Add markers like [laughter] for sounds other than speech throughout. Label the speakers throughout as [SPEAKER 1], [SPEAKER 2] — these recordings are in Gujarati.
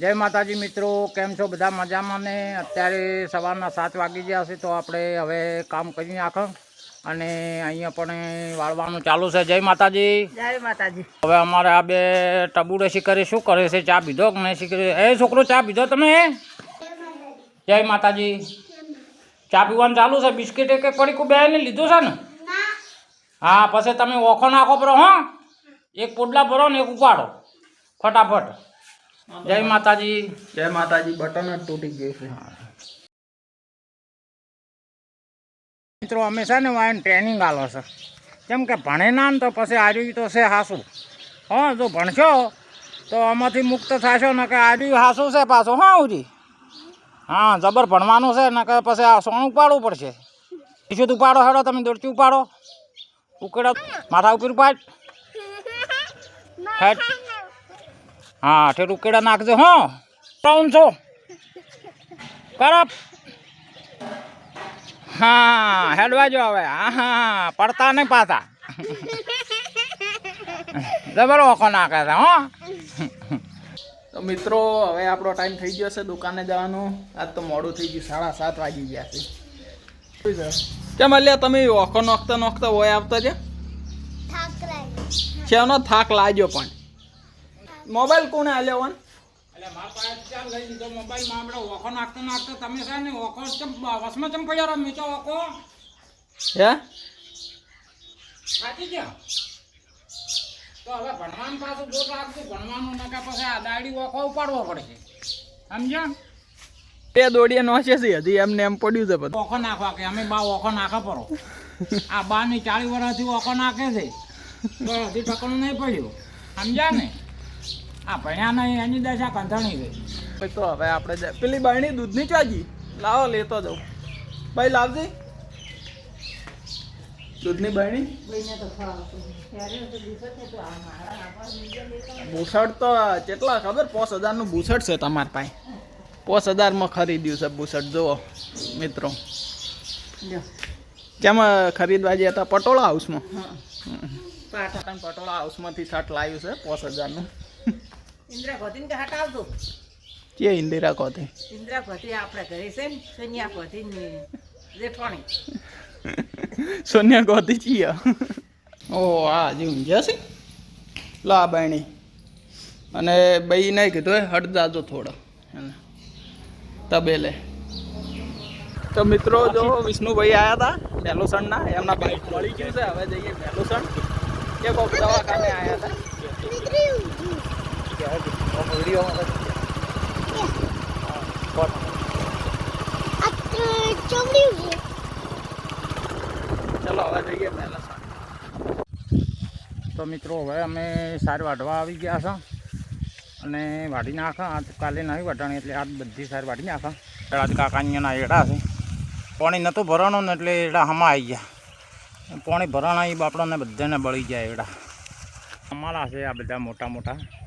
[SPEAKER 1] જય માતાજી મિત્રો કેમ છો બધા મજામાં ને? અત્યારે સવારના સાત વાગી ગયા છે તો આપણે હવે કામ કરી નાખો અને અહીંયા પણ વાળવાનું ચાલુ છે. જય માતાજી.
[SPEAKER 2] જય માતાજી.
[SPEAKER 1] હવે અમારે આ બે ટબુડે શીખરે શું કરે છે? ચા પીધો કે નહીં શિકારી? એ છોકરો ચા પીધો તમે? જય માતાજી. ચા પીવાનું ચાલુ છે? બિસ્કિટ કે પડીકું બે ને લીધું છે ને? હા પછી તમે ઓખો નાખો પરો હો. એક પોટલા ભરો ને એક ઉપાડો. ફટાફટ. જય માતાજી.
[SPEAKER 3] જય માતાજી. બટન જ તૂટી ગયું છે.
[SPEAKER 1] મિત્રો અમે છે ને વાયન ટ્રેનિંગ આલો છે. કેમ કે ભણે ના ને તો પછી આર્યું તો છે હાસું. હા જો ભણશો તો આમાંથી મુક્ત થશો ને કે આર્યું હાસું છે પાછું. હા ઉજી? હા જબર ભણવાનું છે ને કે પછી આ સોનું ઉપાડવું પડશે. બીજું ઉપાડો હેડો તમે દોડતી ઉપાડો. ઉકેડો માથા ઉપર ઉપાડ. [laughs] હેડ. હા ઠેર ઉકેડા નાખજો હો. ત્રણ છો કરપ. હા હેડવા જો હવે. હા હા પડતા નહીં પાતા જબર ઓખો નાખે છે હો.
[SPEAKER 3] તો મિત્રો હવે આપણો ટાઈમ થઈ ગયો છે દુકાને જવાનો. આજ તો મોડું થઈ ગયું સાડા સાત વાગી ગયા છે? કેમ અલ્યા તમે ઓખો નોખતા નોખતા હોય આવતા છે છેનો થાક લાગ્યો પણ? મોબાઈલ કોને આલ્યો વન?
[SPEAKER 1] એટલે મારા પાસે ચાલ લઈ લીધો મોબાઈલમાં આપણે ઓખો નાખતો નાખતો તમે છે ને ઓખો ચમ વસમાં ચમ પડ્યો તો ઓખો.
[SPEAKER 3] હે?
[SPEAKER 1] સાચી ગયા? તો હવે ભણવાનું પાછું જોર રાખજો. ભણવાનું નકા પછી આ દાડી ઓખો ઉપાડવો પડશે સમજ્યા?
[SPEAKER 3] બે દોડીએ નોચે છે હજી એમને એમ પડ્યું છે બધું.
[SPEAKER 1] ઓખો નાખવા કે અમે બા ઓખો નાખા પરો આ બા ની ચાળી વર્ષથી ઓખો નાખે છે. તો હજી ટકણું નહીં પડ્યું. સમજ્યા ને? આ ભણ્યા નહીં એની દશા કંધણી છે
[SPEAKER 3] તો હવે આપણે પેલી બરણી દૂધની ચાજી લાવો લેતો જાઉં. ભાઈ લાવજી. દૂધની બહેણી? બુસટ તો કેટલા ખબર? પોસ હજારનું બુસટ છે તમારા પાસે. પોસ હજારમાં ખરીદ્યું છે બુસટ જુઓ મિત્રો. જેમાં ખરીદવા ગયા હતા? પટોળા હાઉસમાં પટોળા હાઉસમાંથી શર્ટ લાવ્યું છે પોસ હજારનું.
[SPEAKER 2] ઇન્દ્રા ગોતીને કે હટાવજો.
[SPEAKER 3] કે ઇન્દિરા ગોધી
[SPEAKER 2] ઇન્દ્રા ગોતી આપણે ઘરે છે ને સોનિયા ગોતીની જેઠવાણી
[SPEAKER 3] સોનિયા ગોતી છીએ. ઓ આ હજી ઊંઘ્યા છે? લા આ બહેણી અને બઈ નહીં કીધું જાજો થોડો. એને. તબેલે. તો મિત્રો જો વિષ્ણુભાઈ આવ્યા હતા મેલુસણના એમના બાઈક મળી ગયું છે હવે જઈએ મેલુસણ. કે કોઈક દવાખાને આવ્યા હતા
[SPEAKER 1] તો મિત્રો, હવે અમે સાર વાઢવા આવી ગયા છે. અને વાઢી નાખા. આજ કાલે નહીં વાઢાણી, એટલે આજ બધી સાર વાઢી નાખા. આજ કાકાનીના એડા છે. પાણી નહોતું ભરણો ને એટલે એડા હમા આવી ગયા. પાણી ભરાણા એ બાપડાને બધાને બળી ગયા એડા. અમારા છે આ બધા મોટા મોટા.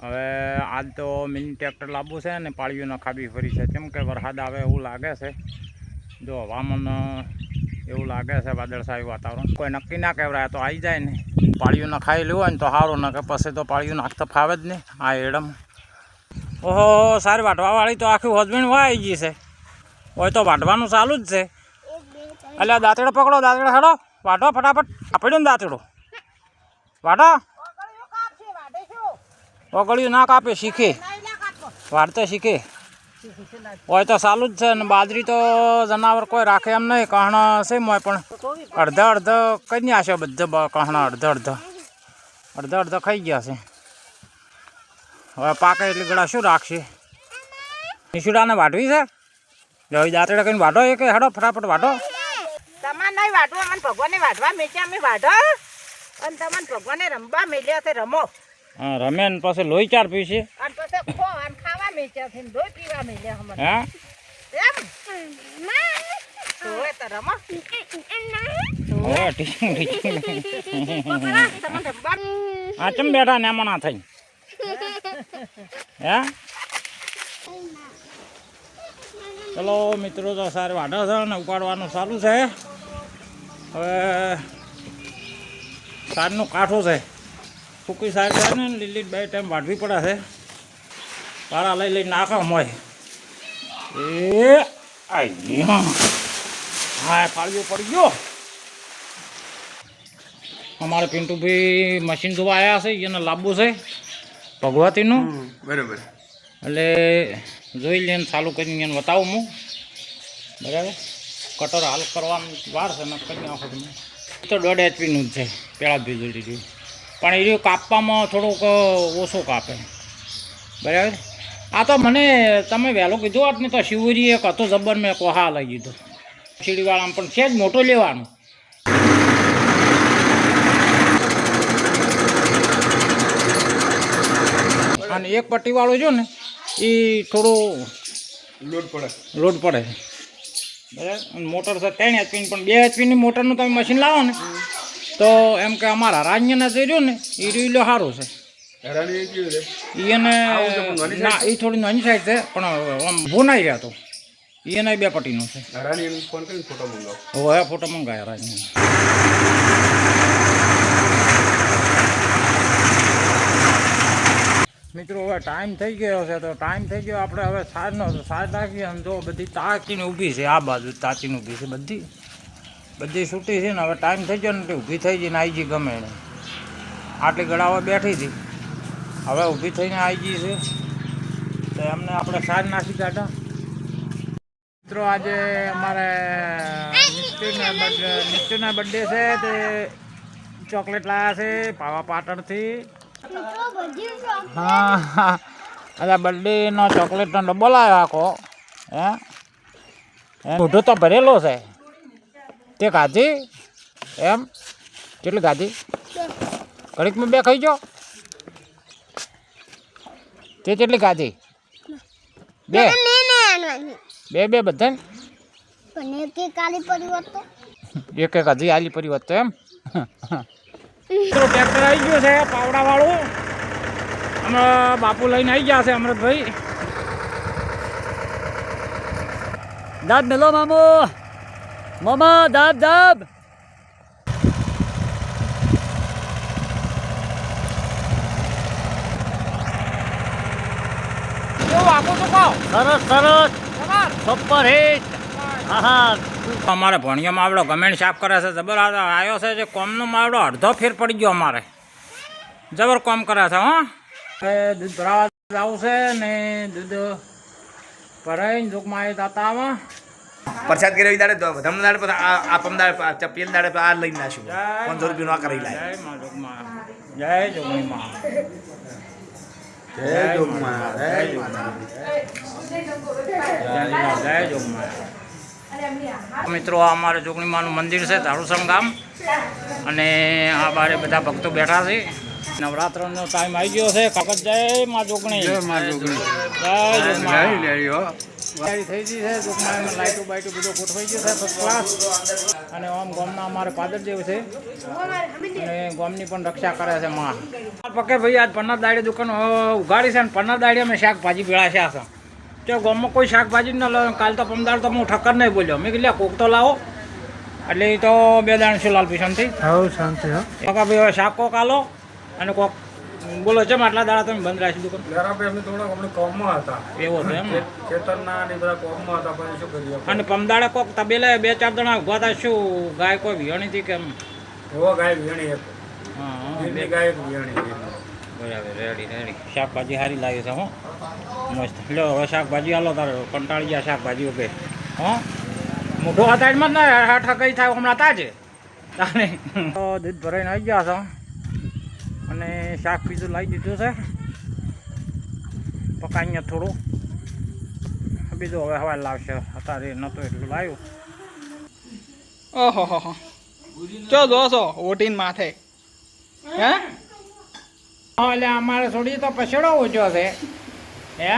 [SPEAKER 1] હવે આજ તો મિની ટ્રેક્ટર લાંબુ છે ને પાળીઓ નખાવી ફરી છે. કેમ કે વરસાદ આવે એવું લાગે છે. જો હવામાન એવું લાગે છે વાદળછાયું વાતાવરણ. કોઈ નક્કી ના કહેવાય તો આવી જાય ને. પાળીયું નખાઈ લેવું હોય ને તો સારું ન કે પછી તો પાળીયું નાખતા ફાવે જ નહીં આ એડમ ઓહો, સારી વાટવાવાળી તો આખી હોજબીણ વાઈ ગઈ છે. હોય તો વાટવાનું ચાલુ જ છે. એટલે દાંતડો પકડો, દાંતડો હેડો. વાટો ફટાફટ. આપડ્યો ને દાંતડો. વાટો. ઓગળ્યું ના કાપે શીખે. વાટતા શીખે. હોય તો ચાલુ જ છે, ને બાજરી તો જનાવર કોઈ રાખે એમ નહીં, કહણા છે મોય પણ અડધા અડધા કઈ નહીં આશે બધા કહણા, અડધા અડધા. અડધા અડધા ખાઈ ગયા છે. હવે પાકે એટલે ગળા શું રાખશે? નિશુડાને વાટવી છે? જો દાંતડે કઈ વાટો એ કે હડો ફટાફટ વાટો.
[SPEAKER 2] તમારે નહીં વાટવા મને ભગવાનને વાટવા મેચ્યા અમે વાઢો? અને તમને ભગવાને રમવા મેળ્યા છે, રમો.
[SPEAKER 1] હા રમેન પાસે લોહી ચાર પીશે
[SPEAKER 2] અને પછી ખો અને ખાવા મેચ્યા છે ને પીવા મેલ્યા અમને
[SPEAKER 1] હે?
[SPEAKER 2] એમ? તોય તો રમો.
[SPEAKER 1] હવે ટીચિંગ ટીચિંગ
[SPEAKER 2] પકડા તમને રમવા
[SPEAKER 1] આ ચમ બેઠા ને એમાં થઈ હે? ચલો મિત્રો તો સારું વાઢો છે ને ઉપાડવાનું ચાલુ છે. હવે સારનું કાઠું છે. સૂકી સાર છે ને લીલી બે ટાઈમ વાઢવી પડે છે. તારા લઈ લઈ નાખા મોય એ હા પાડ્યો. પડી ગયો અમારે પિન્ટુભાઈ મશીન ધોવા આવ્યા છે એને લાંબુ છે ભગવતીનું.
[SPEAKER 3] બરાબર.
[SPEAKER 1] એટલે જોઈ લઈને ચાલુ કરીને એને બતાવું હું. બરાબર? કટર હાલ કરવાનું વાર છે ને કરી નાખો તો દોઢ એચપીનું જ છે પેલા ભીજું લીધું. પણ એ કાપવામાં થોડુંક ઓછું કાપે. બરાબર? આ તો મને તમે વહેલો કીધું હોત ને તો શિવરી એક હતો જબર મેં કોહા લઈ દીધો સીડીવાળામાં પણ છે જ મોટો લેવાનું. અને એક પટ્ટીવાળો જો ને એ થોડું
[SPEAKER 3] લોડ પડે.
[SPEAKER 1] લોડ પડે. બરાબર? મોટર છે ત્રણ એચપીની પણ બે એચપીની મોટરનું તમે મશીન લાવો ને તો એમ કે અમારા રાજ્યના જે રહ્યું ને એ રીલો સારું છે. એને ના એ થોડી નાની સાઈડ છે પણ આમ ભૂનાઈ રહ્યા તો. એને બે પટીનું છે. હવે ફોટો મંગાયા રાજ્યના. મિત્રો હવે ટાઈમ થઈ ગયો છે તો ટાઈમ થઈ ગયો આપણે હવે સાંજનો સાંજ રાખીએ અને જો બધી તાકીને ઊભી છે આ બાજુ તાચીને ઊભી છે બધી. બધી છૂટી છે ને, હવે ટાઈમ થઈ ગયો ને એટલે ઊભી થઈ જઈને આવી ગઈ ગમે એને. આટલી ગળાવા બેઠી હતી. હવે ઊભી થઈને આવી ગઈ છે. તો એમને આપણે સાંજ નાખી કાઢા. મિત્રો, આજે અમારે નિશ્ચયના બર્થડે નિશ્ચયના બર્થડે છે તે ચોકલેટ લાવ્યા છે પાવા પાટણથી. હા અરે બર્થડેનો ચોકલેટનો ડબ્બો લાવ્યો આખો. હે? મોઢું તો ભરેલો છે. તે ખાધી એમ? કેટલી ખાધી ઘડીકમાં બે ખાઈ જો. તે કેટલી ખાધી બે. બે બે બધાને? એક એક હજી આલી પડી વાત એમ? ટ્રેક્ટર આવી ગયું છે પાવડા વાળું અમે બાપુ લઈને આવી ગયા છે અમૃતભાઈ
[SPEAKER 4] દાદ મેલો મામો. મામા દાબ દાબ સરસ સરસ. Super hit. હા
[SPEAKER 1] અમારે ભણિયો માવડો ગમેણ સાફ કરે છે. જબર આવ્યો છે જે કોમનો માવડો અડધો ફેર પડી ગયો અમારે. જબર કોમ કરે છે હો. દૂધ ભરાવા આવશે છે ને દૂધ ભરાઈને દુઃખમાં એ તાતા આવે
[SPEAKER 5] પ્રસાદ કર્યો દાડે ધમ દાડે પછી આ પમ દાડે પેલ દાડે આ લઈને નાખ્યું. પાંચસો રૂપિયા આ કરી લાય.
[SPEAKER 1] જય જોગમાં જય જોગણી માં.
[SPEAKER 3] જય જોગમાં જય જોગમાં.
[SPEAKER 1] જય જોગમાં. મિત્રો આ અમારે જોગણીમાનું મંદિર છે ધારુસમ ગામ. અને આ બારે બધા ભક્તો બેઠા છે. નવરાત્રનો ટાઈમ આવી ગયો છે. કાકત જય માં જોગણી.
[SPEAKER 3] જય માં જોગણી.
[SPEAKER 1] જય જોગમાં.
[SPEAKER 3] હો
[SPEAKER 1] તૈયારી થઈ ગઈ છે. ટૂંકમાં એમાં લાઇટો બાઇટો બધો ગોઠવાઈ ગયું છે. ફર્સ્ટ ક્લાસ અને આમ ગામના અમારે પાદર જેવું છે. અને ગામની પણ રક્ષા કરે છે માં. પકે ભાઈ આજ પન્ના દાડી દુકાન ઉઘાડી છે ને પન્ના દાડી અમે શાકભાજી પીળા છે. તો ગામમાં કોઈ શાકભાજી ન લો કાલ તો પમદાર તો હું ઠક્કર નહીં બોલ્યો. મેં કીધું કોક તો લાવો. એટલે તો બે દાણ છે લાલ પીસનથી
[SPEAKER 3] હા શાંતિ હા.
[SPEAKER 1] કાકા ભાઈ હવે શાક કોક આલો અને કોક બોલો છે આટલા દાડા તમે બંધ રાખી દુકાન
[SPEAKER 3] અમે થોડા હમણાં કોમમાં હતા.
[SPEAKER 1] એવો છે એમ? ને?
[SPEAKER 3] ખેતરના ને બધા કોમમાં હતા પછી શું કરીએ
[SPEAKER 1] અને પમદાડે કોક તબેલે બે ચાર જણા ઊભા હતા શું ગાય કોઈ વિહણી હતી કેમ
[SPEAKER 3] એવો ગાય વિહણી એક
[SPEAKER 1] હા
[SPEAKER 3] ગાય એક
[SPEAKER 1] બરાબર રેડી રેડી શાકભાજી સારી લાગે છે હો. મસ્ત. લો હવે શાકભાજી હાલો તારે કંટાળી ગયા શાકભાજી ઓકે હો? મોઢો હતાડમાં જ ને હાઠા કઈ થાય હમણાં તાજે. તારે તો દૂધ ભરાઈને આવી ગયા છો. શાક બીજું લાવી દીધું છે. પકાઈને થોડું. બીજું હવે હવા લાવશે. અત્યારે નહોતું એટલું લાવ્યું.
[SPEAKER 3] ઓહો, હો ચો દોસો, ઓટીન માથે. હે?
[SPEAKER 1] એટલે અમારે થોડી તો પછેડો ઊંચો છે. હે?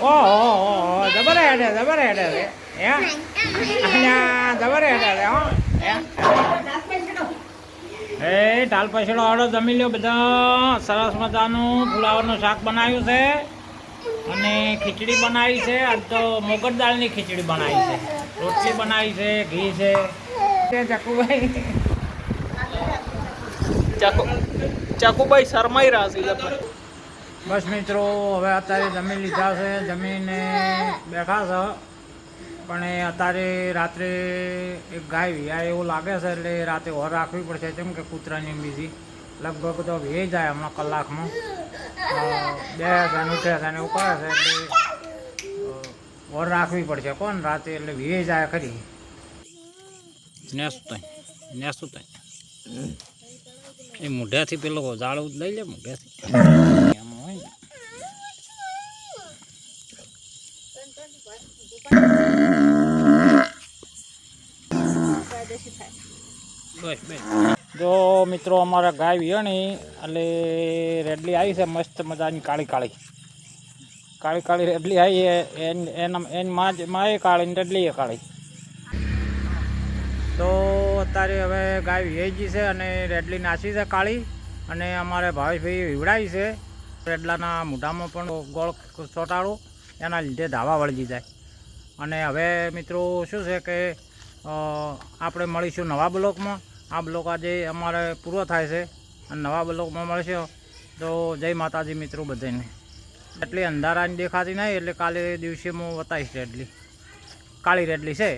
[SPEAKER 1] ઓહો જબર હેડે જબર હેડે છે. હે? જબર હેડે છે, હો. હે? એ ઢાલ પછીડો આડો જમી લ્યો બધા. સરસ મજાનું ફુલાવરનું શાક બનાવ્યું છે. અને ખીચડી બનાવી છે. આજ તો મોગર દાળની ખીચડી બનાવી છે. રોટલી બનાવી છે ઘી છે. ચકુભાઈ.
[SPEAKER 3] ચકુ ચકુભાઈ શરમાઈ રહ્યા છે
[SPEAKER 1] બસ મિત્રો હવે અત્યારે જમીન લીધા છે. જમીને બેઠા છે. પણ એ અત્યારે રાત્રે એક ગાય વિયા એવું લાગે છે એટલે રાતે ઓર રાખવી પડશે કેમ કે કૂતરાની બીજી લગભગ તો વે જાય હમણાં કલાકમાં. બે ને ઉઠે છે એવું કરે છે એટલે ઓર રાખવી પડશે. કોણ? રાતે એટલે વે જાય ખરી. નેસું તઈ નેસું તઈ. એ મોઢાથી પેલો જાળું લઈ લે મોઢાથી એમ હોય ને બસ બસ જો મિત્રો, અમારા ગાય વિયણી એટલે રેડલી આવી છે, મસ્ત મજાની કાળી કાળી. કાળી કાળી રેડલી આવી એન- એના, એનમાં જ- એ કાળી રેડલી એ કાળી. તો અત્યારે હવે ગાય વિયાઈ છે અને રેડલી નાસી છે કાળી અને અમારે ભાવેશભાઈ વિવડાવી છે. રેડલાના મોઢામાં પણ ગોળ ચોટાડો, એના લીધે ધાવા વળગી જાય. અને હવે મિત્રો, શું છે કે આપણે મળીશું નવા બ્લોકમાં. આ બ્લોક આજે અમારે પૂરો થાય છે અને નવા બ્લોકમાં મળશે. તો જય માતાજી મિત્રો બધાને. એટલી અંધારાની દેખાતી નહીં, એટલે કાલે દિવસે હું બતાવીશ રેડલી. કાળી રેડલી છે.